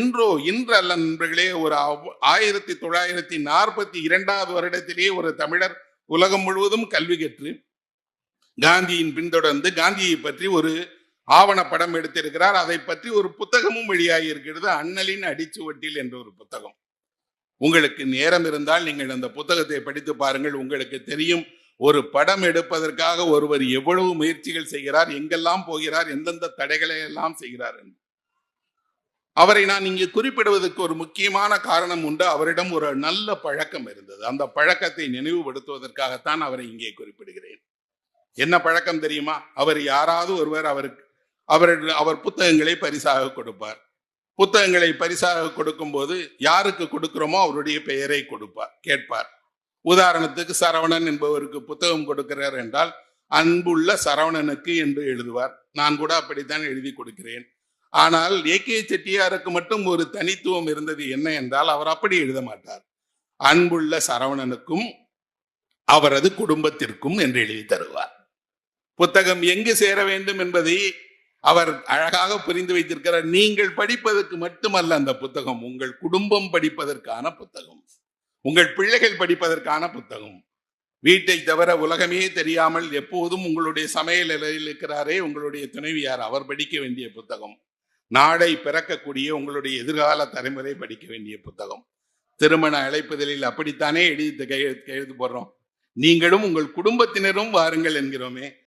இன்றோ இன்று அல்ல நண்பர்களே ஒரு ஆயிரத்தி தொள்ளாயிரத்தி நாற்பத்தி இரண்டாவது வருடத்திலே ஒரு தமிழர் உலகம் முழுவதும் கல்வி கற்று காந்தியின் பின்தொடர்ந்து காந்தியை பற்றி ஒரு ஆவணப்படம் எடுத்திருக்கிறார். அதை பற்றி ஒரு புத்தகமும் வெளியாகி இருக்கிறது. அண்ணலின் அடிச்சுவட்டில் என்ற ஒரு புத்தகம். உங்களுக்கு நேரம் இருந்தால் நீங்கள் அந்த புத்தகத்தை படித்து பாருங்கள். உங்களுக்கு தெரியும் ஒரு படம் எடுப்பதற்காக ஒருவர் எவ்வளவு முயற்சிகள் செய்கிறார் எங்கெல்லாம் போகிறார் எந்தெந்த தடைகளை எல்லாம் செய்கிறார் என்று. அவரை நான் இங்கு குறிப்பிடுவதற்கு ஒரு முக்கியமான காரணம் உண்டு. அவரிடம் ஒரு நல்ல பழக்கம் இருந்தது. அந்த பழக்கத்தை நினைவுபடுத்துவதற்காகத்தான் அவரை இங்கே குறிப்பிடுகிறேன். என்ன பழக்கம் தெரியுமா? அவர் யாராவது ஒருவர் அவருக்கு அவர் அவர் புத்தகங்களை பரிசாக கொடுப்பார். புத்தகங்களை பரிசாக கொடுக்கும்போது யாருக்கு கொடுக்கிறோமோ அவருடைய பெயரை கொடுப்பார் கேட்பார். உதாரணத்துக்கு சரவணன் என்பவருக்கு புத்தகம் கொடுக்கிறார் என்றால் அன்புள்ள சரவணனுக்கு என்று எழுதுவார். நான் கூட அப்படித்தான் எழுதி கொடுக்கிறேன். ஆனால் ஏ கே செட்டியாருக்கு மட்டும் ஒரு தனித்துவம் இருந்தது என்ன என்றால் அவர் அப்படி எழுத மாட்டார். அன்புள்ள சரவணனுக்கும் அவரது குடும்பத்திற்கும் என்று எழுதி தருவார். புத்தகம் எங்கு சேர வேண்டும் என்பதை அவர் அழகாக புரிந்து வைத்திருக்கிறார். நீங்கள் படிப்பதற்கு மட்டுமல்ல அந்த புத்தகம் உங்கள் குடும்பம் படிப்பதற்கான புத்தகம் உங்கள் பிள்ளைகள் படிப்பதற்கான புத்தகம். வீட்டை தவிர உலகமே தெரியாமல் எப்போதும் உங்களுடைய சமையல் நிலையில் இருக்கிறாரே உங்களுடைய துணைவியார் அவர் படிக்க வேண்டிய புத்தகம். நாடை பிறக்கக்கூடிய உங்களுடைய எதிர்கால தலைமுறை படிக்க வேண்டிய புத்தகம். திருமண அழைப்புதலில் அப்படித்தானே எழுதி கையெழுத்து கையெழுத்து போடுறோம். நீங்களும் உங்கள் குடும்பத்தினரும் வாருங்கள் என்கிறோமே.